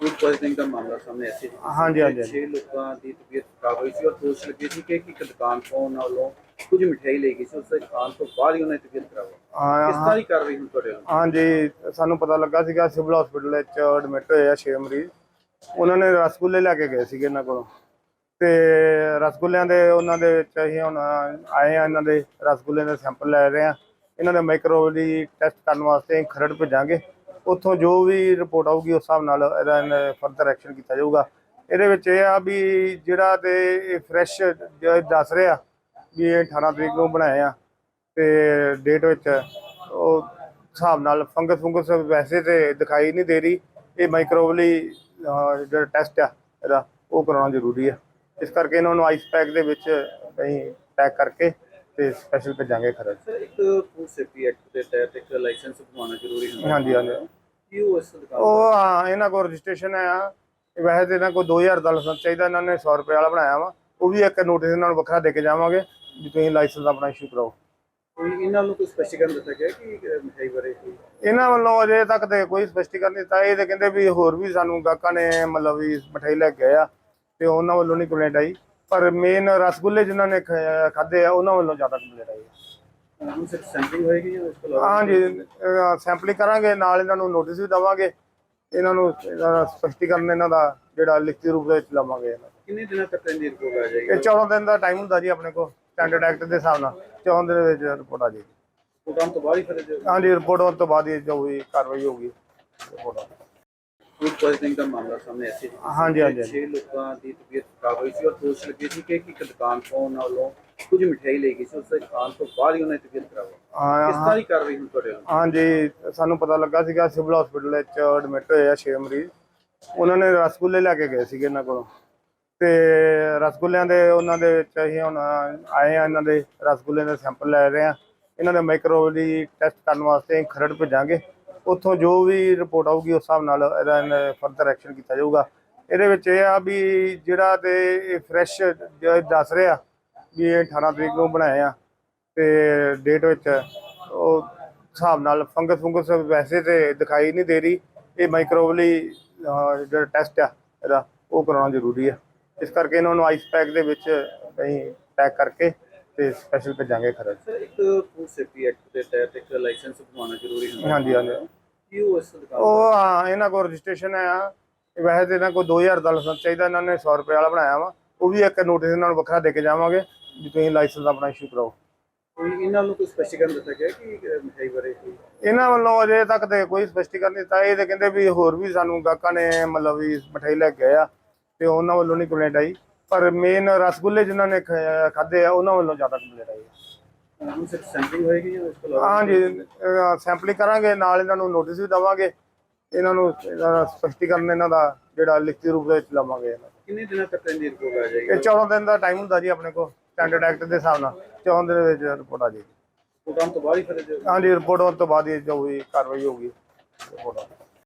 Food poisoning ਦਾ ਮਾਮਲਾ ਸਾਹਮਣੇ ਆਇਆ ਸੀ। ਹਾਂਜੀ, ਹਾਂਜੀ, ਛੇ ਲੋਕਾਂ ਦੀ ਤਬੀਅਤ ਖਰਾਬ ਹੋਈ ਸੀ ਔਰ ਦੋਸ਼ ਲੱਗੇ ਸੀ ਕਿ ਇੱਕ ਦੁਕਾਨ ਤੋਂ ਉਹਨਾਂ ਵੱਲੋਂ ਕੁਝ ਮਠਿਆਈ ਲਈ ਗਈ ਸੀ। ਉਸ ਦੇ ਖਾਣ ਤੋਂ ਬਾਅਦ ਹੀ ਉਹਨਾਂ ਦੀ ਤਬੀਅਤ ਖਰਾਬ ਹੋ ਹਾਂ। ਗਈ ਕਿਸ ਤਰ੍ਹਾਂ ਦੀ ਕਾਰਵਾਈ ਹੁਣ ਤੁਹਾਡੇ ਵੱਲੋਂ? ਹਾਂਜੀ ਸਾਨੂੰ ਪਤਾ ਲੱਗਾ ਸੀਗਾ ਸਿਵਲ ਹਸਪੀਟਲ ਵਿੱਚ ਐਡਮਿਟ ਹੋਏ ਆ 6 ਮਰੀਜ਼। ਉਹਨਾਂ ਨੇ ਰਸਗੁੱਲੇ ਲੈ ਕੇ ਗਏ ਸੀਗੇ ਇਹਨਾਂ ਕੋਲੋਂ। ਤੇ ਰਸਗੁੱਲਿਆਂ ਦੇ ਉਹਨਾਂ ਦੇ ਵਿੱਚ ਅਸੀਂ ਹੁਣ ਆਏ ਆ ਇਹਨਾਂ ਦੇ ਰਸਗੁੱਲੇ ਦੇ ਸੈਂਪਲ ਲੈ ਰਹੇ ਆ ਇਹਨਾਂ ਦੇ ਮਾਈਕਰੋਬੀ ਟੈਸਟ ਕਰਨ ਵਾਸਤੇ ਖਰੜ ਭੇਜਾਂਗੇ। ਉੱਥੋਂ ਜੋ ਵੀ ਰਿਪੋਰਟ ਆਊਗੀ ਉਸ ਹਿਸਾਬ ਨਾਲ ਇਹਦਾ ਫਰਦਰ ਐਕਸ਼ਨ ਕੀਤਾ ਜਾਊਗਾ। ਇਹਦੇ ਵਿੱਚ ਇਹ ਆ ਵੀ ਜਿਹੜਾ ਤੇ ਇਹ ਫਰੈਸ਼ ਦੱਸ ਰਿਹਾ ਵੀ ਇਹ 18 ਤਰੀਕ ਨੂੰ ਬਣਾਏ ਆ ਤੇ ਡੇਟ ਵਿੱਚ ਉਹ ਹਿਸਾਬ ਨਾਲ ਫੰਗਸ ਫੰਗਸ ਵੈਸੇ ਤੇ ਦਿਖਾਈ ਨਹੀਂ ਦੇ ਰਹੀ। ਇਹ ਮਾਈਕਰੋਬਲੀ ਜਿਹੜਾ ਟੈਸਟ ਆ ਇਹਦਾ ਉਹ ਕਰਾਉਣਾ ਜ਼ਰੂਰੀ ਆ। ਇਸ ਕਰਕੇ ਇਹਨਾਂ ਨੂੰ ਆਈਸ ਪੈਕ ਦੇ ਵਿੱਚ ਅਸੀਂ ਪੈਕ ਕਰਕੇ ਤੇ ਸਪੈਸ਼ਲ ਭੇਜਾਂਗੇ ਖਰਚ। ਸਰ ਇੱਕ ਫੂਡ ਸੇਫਟੀ ਐਕਟ ਦੇ ਤਹਿਤ ਇੱਕ ਲਾਇਸੈਂਸ ਬਣਾਉਣਾ ਜ਼ਰੂਰੀ ਹੁੰਦਾ ਹਾਂਜੀ ਹਾਂਜੀ। ਉਹ ਇਸ ਦੁਕਾਨ ਉਹ ਹਾਂ ਇਹਨਾਂ ਕੋਲ ਰਜਿਸਟ੍ਰੇਸ਼ਨ ਆ ਇਹ ਵੈਸੇ ਤੇ ਇਹਨਾਂ ਕੋਲ 2000 ਦਾ ਲਾਇਸੈਂਸ ਚਾਹੀਦਾ ਇਹਨਾਂ ਨੇ 100 ਰੁਪਏ ਵਾਲਾ ਬਣਾਇਆ ਵਾ। ਉਹ ਵੀ ਇੱਕ ਨੋਟਿਸ ਇਹਨਾਂ ਨੂੰ ਵੱਖਰਾ ਦੇ ਕੇ ਜਾਵਾਂਗੇ ਵੀ ਤੁਸੀਂ ਲਾਇਸੈਂਸ ਆਪਣਾ ਇਸ਼ੂ ਕਰਾਓ। ਕੋਈ ਇਹਨਾਂ ਨੂੰ ਕੋਈ ਸਪੈਸੀਫਿਕੇਸ਼ਨ ਦਿੱਤਾ ਗਿਆ ਕਿ ਮਿਠਾਈ ਬਾਰੇ ਇਹਨਾਂ ਵੱਲੋਂ ਅਜੇ ਤੱਕ ਤੇ ਕੋਈ ਸਪਸ਼ਟੀਕਰਨ ਨਹੀਂ ਦਿੱਤਾ। ਇਹ ਤੇ ਕਹਿੰਦੇ ਵੀ ਹੋਰ ਵੀ ਸਾਨੂੰ ਗਾਹਕਾਂ ਨੇ ਮਤਲਬ ਵੀ ਮਠਾਈ ਲੈ ਕੇ ਆਇਆ ਤੇ ਉਹਨਾਂ ਵੱਲੋਂ ਨਹੀਂ ਕੰਪਲੇਂਟ ਆਈ। ਪਰ ਮੇਨ ਰਸਗੁੱਲੇ ਜਿਨ੍ਹਾਂ ਨੇ ਖ- ਖਾਧੇ ਆ ਉਹਨਾਂ ਵੱਲੋਂ ਜ਼ਿਆਦਾ ਕੰਪਲੇਂਟ ਆਈ ਹੁਣ ਸੈਂਪਲਿੰਗ ਹੋਏਗੀ ਜਾਂ ਉਸ ਤੋਂ ਇਲਾਵਾ? ਹਾਂਜੀ ਸੈਂਪਲਿੰਗ ਕਰਾਂਗੇ ਨਾਲ ਇਹਨਾਂ ਨੂੰ ਨੋਟਿਸ ਵੀ ਦਵਾਂਗੇ ਇਹਨਾਂ ਨੂੰ ਇਹਨਾਂ ਦਾ ਸਪਸ਼ਟੀਕਰਨ ਇਹਨਾਂ ਦਾ ਜਿਹੜਾ ਲਿਖਤੀ ਰੂਪ ਦੇ ਵਿੱਚ ਲਵਾਂਗੇ ਇਹਨਾਂ ਦਾ। ਕਿੰਨੇ ਦਿਨਾਂ ਤੱਕ ਇਹਦੀ ਰਿਪੋਰਟ ਆ ਜਾਏਗੀ? ਇਹ 14 ਦਿਨ ਦਾ ਟਾਈਮ ਹੁੰਦਾ ਜੀ ਆਪਣੇ ਕੋਲ ਸਟੈਂਡਰਡ ਐਕਟ ਦੇ ਹਿਸਾਬ ਨਾਲ 14 ਦਿਨ ਦੇ ਵਿੱਚ ਰਿਪੋਰਟ ਆ ਜਾਏਗੀ। ਉਦੋਂ ਤੋਂ ਬਾਅਦ ਹੀ ਫਿਰ ਜੋ ਹਾਂਜੀ ਰਿਪੋਰਟ ਆਉਣ ਤੋਂ ਬਾਅਦ ਹੀ ਜੋ ਵੀ ਕਾਰਵਾਈ ਹੋਊਗੀ ਰਿਪੋਰਟ ਆਉਣ ਫੂਡ ਪੋਇਜ਼ਨਿੰਗ ਦਾ ਮਾਮਲਾ ਸਾਹਮਣੇ ਆਇਆ ਸੀ। ਹਾਂਜੀ, ਹਾਂਜੀ, ਛੇ ਲੋਕਾਂ ਦੀ ਤਬੀਅਤ ਖਰਾਬ ਹੋਈ ਸੀ ਔਰ ਦੋਸ਼ ਲੱਗੇ ਸੀ ਕਿ ਇੱਕ ਦੁਕਾਨ ਤੋਂ ਉਹਨਾਂ ਵੱਲੋਂ ਕੁਝ ਮਠਿਆਈ ਲਈ ਗਈ ਸੀ ਉਸ ਦੇ ਖਾਣ ਤੋਂ ਬਾਅਦ ਹੀ ਉਹਨਾਂ ਤਬੀਅਤ ਖਰਾਬ ਹੋ ਗਈ ਕਿਸ ਤਰ੍ਹਾਂ ਦੀ ਕਾਰਵਾਈ ਹੁਣ ਤੁਹਾਡੇ ਵੱਲੋਂ? ਹਾਂਜੀ ਸਾਨੂੰ ਪਤਾ ਲੱਗਾ ਸੀਗਾ ਸਿਵਲ ਹਸਪੀਟਲ ਵਿੱਚ ਐਡਮਿਟ ਹੋਏ ਆ 6 ਮਰੀਜ਼। ਉਹਨਾਂ ਨੇ ਰਸਗੁੱਲੇ ਲੈ ਕੇ ਗਏ ਸੀਗੇ ਇਹਨਾਂ ਕੋਲੋਂ। ਤੇ ਰਸਗੁੱਲਿਆਂ ਦੇ ਉਹਨਾਂ ਦੇ ਵਿੱਚ ਅਸੀਂ ਹੁਣ ਆਏ ਆ ਇਹਨਾਂ ਦੇ ਰਸਗੁੱਲੇ ਦੇ ਸੈਂਪਲ ਲੈ ਰਹੇ ਆ। ਇਹਨਾਂ ਦੇ ਮਾਈਕਰੋਬੀ ਟੈਸਟ ਕਰਨ ਵਾਸਤੇ ਅਸੀਂ ਖਰੜ ਭੇਜਾਂਗੇ। ਉੱਥੋਂ ਜੋ ਵੀ ਰਿਪੋਰਟ ਆਊਗੀ ਉਸ ਹਿਸਾਬ ਨਾਲ ਇਹਦਾ ਫਰਦਰ ਐਕਸ਼ਨ ਕੀਤਾ ਜਾਊਗਾ। ਇਹਦੇ ਵਿੱਚ ਇਹ ਆ ਵੀ ਜਿਹੜਾ ਤੇ ਇਹ ਫਰੈਸ਼ ਦੱਸ ਰਿਹਾ ਵੀ ਇਹ 18 ਤਰੀਕ ਨੂੰ ਬਣਾਏ ਆ ਤੇ ਡੇਟ ਵਿੱਚ ਉਹ ਹਿਸਾਬ ਨਾਲ ਫੰਗਸ ਫੰਗਸ ਵੈਸੇ ਤੇ ਦਿਖਾਈ ਨਹੀਂ ਦੇ ਰਹੀ। ਇਹ ਮਾਈਕਰੋਬਲੀ ਜਿਹੜਾ ਟੈਸਟ ਆ ਇਹਦਾ ਉਹ ਕਰਾਉਣਾ ਜ਼ਰੂਰੀ ਆ। ਇਸ ਕਰਕੇ ਇਹਨਾਂ ਨੂੰ ਆਈਸ ਪੈਕ ਦੇ ਵਿੱਚ ਅਸੀਂ ਪੈਕ ਕਰਕੇ ਤੇ ਸਪੈਸ਼ਲ ਭੇਜਾਂਗੇ ਖਰਚ। ਸਰ ਇੱਕ ਫੂਡ ਸੇਫਟੀ ਐਕਟ ਦੇ ਤਹਿਤ ਇੱਕ ਲਾਇਸੈਂਸ ਬਣਾਉਣਾ ਜ਼ਰੂਰੀ ਹੁੰਦਾ ਹਾਂਜੀ ਹਾਂਜੀ। ਕੀ ਉਹ ਇਸ ਦੁਕਾਨ ਉਹ ਹਾਂ ਇਹਨਾਂ ਕੋਲ ਰਜਿਸਟ੍ਰੇਸ਼ਨ ਆ ਇਹ ਵੈਸੇ ਇਹਨਾਂ ਕੋਲ 2000 ਦਾ ਲਾਇਸੈਂਸ ਚਾਹੀਦਾ ਇਹਨਾਂ ਨੇ 100 ਰੁਪਏ ਵਾਲਾ ਬਣਾਇਆ ਵਾ। ਉਹ ਵੀ ਇੱਕ ਨੋਟਿਸ ਇਹਨਾਂ ਨੂੰ ਵੱਖਰਾ ਦੇ ਕੇ ਜਾਵਾਂਗੇ। ਵੀ ਤੁਸੀਂ ਲਾਇਸੈਂਸ ਆਪਣਾ ਇਸ਼ੂ ਕਰਾਓ। ਕੋਈ ਇਹਨਾਂ ਨੂੰ ਕੋਈ ਸਪੈਸੀਫਿਕੇਸ਼ਨ ਦਿੱਤਾ ਗਿਆ ਕਿ ਮਿਠਾਈ ਬਾਰੇ ਇਹਨਾਂ ਵੱਲੋਂ ਅਜੇ ਤੱਕ ਤੇ ਕੋਈ ਸਪਸ਼ਟੀਕਰਨ ਨਹੀਂ ਦਿੱਤਾ। ਇਹ ਤੇ ਕਹਿੰਦੇ ਵੀ ਹੋਰ ਵੀ ਸਾਨੂੰ ਗਾਹਕਾਂ ਨੇ ਮਤਲਬ ਵੀ ਮਠਾਈ ਲੈ ਕੇ ਆਇਆ ਤੇ ਉਹਨਾਂ ਵੱਲੋਂ ਨਹੀਂ ਕੰਪਲੇਂਟ ਆਈ। ਪਰ ਮੇਨ ਰਸਗੁੱਲੇ ਜਿਨ੍ਹਾਂ ਨੇ ਖ- ਖਾਧੇ ਆ ਉਹਨਾਂ ਵੱਲੋਂ ਜ਼ਿਆਦਾ ਕੰਪਲੇਂਟ ਆਈ। ਸੈਂਪਲਿੰਗ ਹੋਏਗੀ ਜਾਂ ਉਸ ਤੋਂ ਇਲਾਵਾ ਹਾਂਜੀ ਸੈਂਪਲਿੰਗ ਕਰਾਂਗੇ ਨਾਲ ਇਹਨਾਂ ਨੂੰ ਨੋਟਿਸ ਵੀ ਦਵਾਂਗੇ। ਇਹਨਾਂ ਨੂੰ ਸਪਸ਼ਟੀਕਰਨ ਇਹਨਾਂ ਦਾ ਜਿਹੜਾ ਲਿਖਤੀ ਰੂਪ ਦੇ ਵਿੱਚ ਲਵਾਂਗੇ। ਕਿੰਨੇ ਦਿਨਾਂ ਤੱਕ ਇਹਦੀ ਰਿਪੋਰਟ ਆ ਜਾਏਗੀ? ਇਹ 14 ਦਿਨ ਦਾ ਟਾਈਮ ਹੁੰਦਾ ਜੀ ਆਪਣੇ ਕੋਲ। ਸਟੈਂਡਰਡ ਐਕਟ ਦੇ ਹਿਸਾਬ ਨਾਲ 14 ਦਿਨ ਦੇ ਵਿੱਚ ਰਿਪੋਰਟ ਆ ਜਾਏਗੀ। ਉਦੋਂ ਤੋਂ ਬਾਅਦ ਹੀ ਫਿਰ ਹਾਂਜੀ ਰਿਪੋਰਟ ਆਉਣ ਤੋਂ ਬਾਅਦ ਹੀ ਜੋ ਵੀ ਕਾਰਵਾਈ ਹੋਊਗੀ ਰਿਪੋਰਟ ਆ